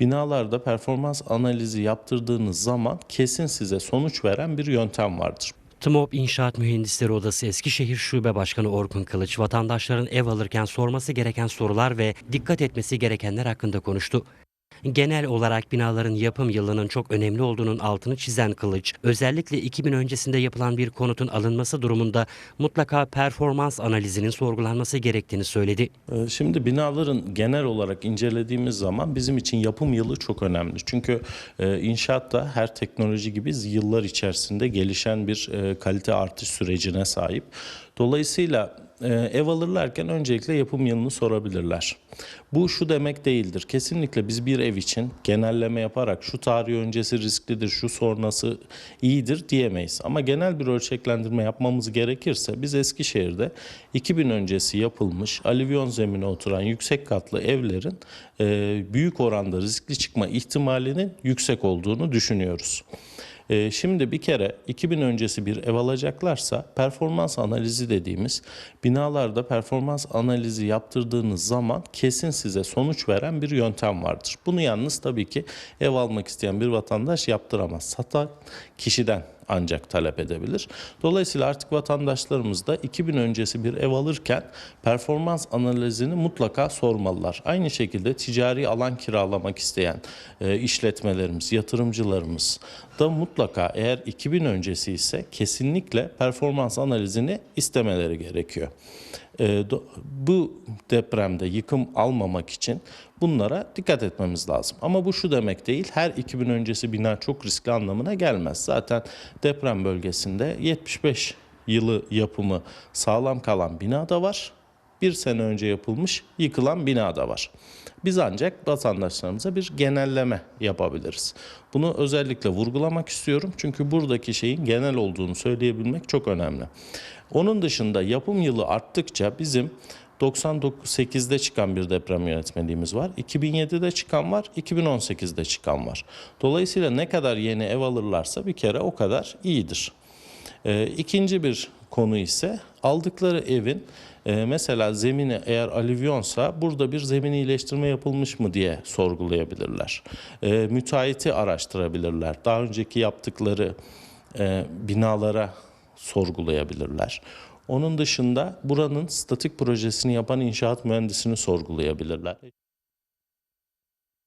Binalarda performans analizi yaptırdığınız zaman kesin size sonuç veren bir yöntem vardır. TMOB İnşaat Mühendisleri Odası Eskişehir Şube Başkanı Orkun Kılıç, vatandaşların ev alırken sorması gereken sorular ve dikkat etmesi gerekenler hakkında konuştu. Genel olarak binaların yapım yılının çok önemli olduğunun altını çizen Kılıç, özellikle 2000 öncesinde yapılan bir konutun alınması durumunda mutlaka performans analizinin sorgulanması gerektiğini söyledi. Ee, Şimdi binaların genel olarak incelediğimiz zaman bizim için yapım yılı çok önemli. Çünkü e, inşaat da her teknoloji gibi yıllar içerisinde gelişen bir e, kalite artış sürecine sahip. Dolayısıyla ev alırlarken öncelikle yapım yılını sorabilirler. Bu şu demek değildir. Kesinlikle biz bir ev için genelleme yaparak şu tarih öncesi risklidir, şu sonrası iyidir diyemeyiz. Ama genel bir ölçeklendirme yapmamız gerekirse biz Eskişehir'de 2000 öncesi yapılmış alüvyon zemine oturan yüksek katlı evlerin e, büyük oranda riskli çıkma ihtimalinin yüksek olduğunu düşünüyoruz. Ee, Şimdi bir kere 2000 öncesi bir ev alacaklarsa performans analizi dediğimiz binalarda performans analizi yaptırdığınız zaman kesin size sonuç veren bir yöntem vardır. Bunu yalnız tabii ki ev almak isteyen bir vatandaş yaptıramaz. Satan kişiden ancak talep edebilir. Dolayısıyla artık vatandaşlarımız da 2000 öncesi bir ev alırken performans analizini mutlaka sormalılar. Aynı şekilde ticari alan kiralamak isteyen e, işletmelerimiz, yatırımcılarımız da mutlaka eğer 2000 öncesi ise kesinlikle performans analizini istemeleri gerekiyor. E, do- bu depremde yıkım almamak için bunlara dikkat etmemiz lazım. Ama bu şu demek değil, her 2000 öncesi bina çok riskli anlamına gelmez. Zaten deprem bölgesinde 75 yılı yapımı sağlam kalan bina da var. Bir sene önce yapılmış yıkılan bina da var. Biz ancak vatandaşlarımıza bir genelleme yapabiliriz. Bunu özellikle vurgulamak istiyorum. Çünkü buradaki şeyin genel olduğunu söyleyebilmek çok önemli. Onun dışında yapım yılı arttıkça bizim 98'de çıkan bir deprem yönetmeliğimiz var. 2007'de çıkan var, 2018'de çıkan var. Dolayısıyla ne kadar yeni ev alırlarsa bir kere o kadar iyidir. Ee, ikinci bir konu ise aldıkları evin e, mesela zemini eğer alüvyonsa burada bir zemin iyileştirme yapılmış mı diye sorgulayabilirler. E, müteahhiti araştırabilirler. Daha önceki yaptıkları e, binalara sorgulayabilirler. Onun dışında buranın statik projesini yapan inşaat mühendisini sorgulayabilirler.